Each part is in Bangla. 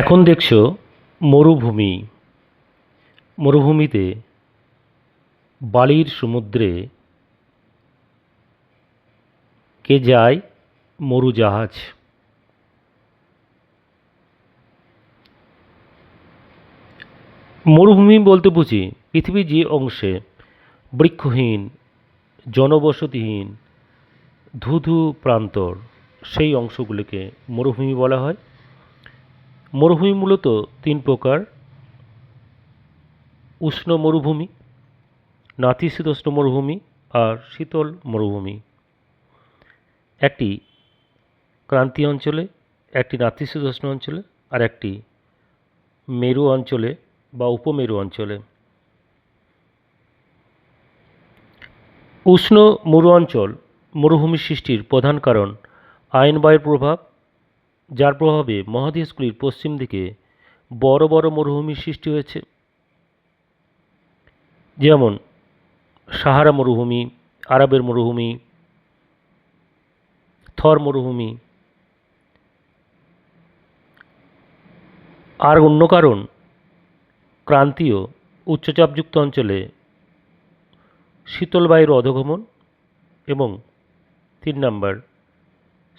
এখন দেখছ মরুভূমি। মরুভূমিতে বালির সমুদ্রে কে যায় মরু জাহাজ মরুভূমি বলতে বুঝি পৃথিবীর যে অংশে বৃক্ষহীন, জনবসতিহীন, ধুধু প্রান্তর, সেই অংশগুলিকে মরুভূমি বলা হয়। মরুভূমি মূলত তিন প্রকার। উষ্ণ মরুভূমি, নাতিশীতোষ্ণ মরুভূমি আর শীতল মরুভূমি। একটি ক্রান্তি অঞ্চলে, একটি নাতিশীতোষ্ণ অঞ্চলে আর একটি মেরু অঞ্চলে বা উপমেরু অঞ্চলে। উষ্ণ মরু অঞ্চল মরুভূমি সৃষ্টির প্রধান কারণ আইন বায়ুর প্রভাব যার প্রভাবে মহাদেশগুলির পশ্চিম দিকে বড় বড় মরুভূমির সৃষ্টি হয়েছে। যেমন সাহারা মরুভূমি, আরবের মরুভূমি, থর মরুভূমি। আর অন্য কারণ, ক্রান্তীয় উচ্চচাপযুক্ত অঞ্চলে শীতল বায়ুর অধগমন এবং তিন নাম্বার,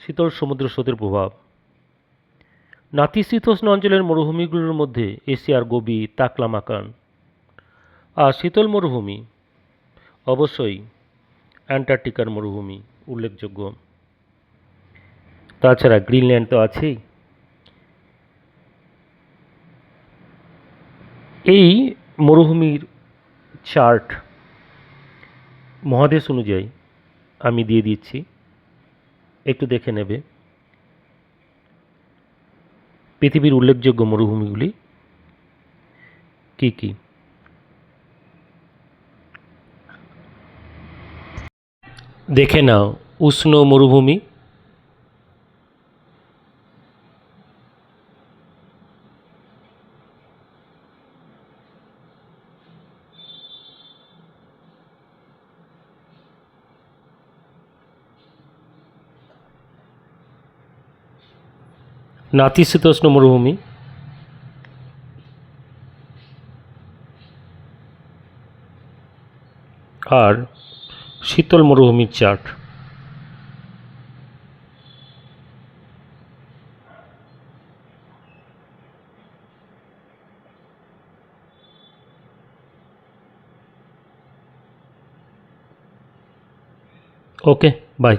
শীতল সমুদ্র স্রোতের প্রভাব। নাতিশীতোষ্ণ অঞ্চলের মরুভূমিগুলোর মধ্যে এশিয়ার গোবি তাকলামাকান। আর শীতল মরুভূমি, অবশ্যই অ্যান্টার্কটিকার মরুভূমি, উল্লেখযোগ্য। তাছাড়া গ্রিনল্যান্ড তো আছেই। এই মরুভূমির চার্ট মহাদেশ অনুযায়ী আমি দিয়ে দিচ্ছি। একটু দেখে নেবে। পৃথিবীর উল্লেখযোগ্য মরুভূমিগুলি কি কি? দেখে নাও উষ্ণ মরুভূমি নাতিশীতোষ্ণ মরুভূমি। আর শীতল মরুভূমির চার্ট ওকে বাই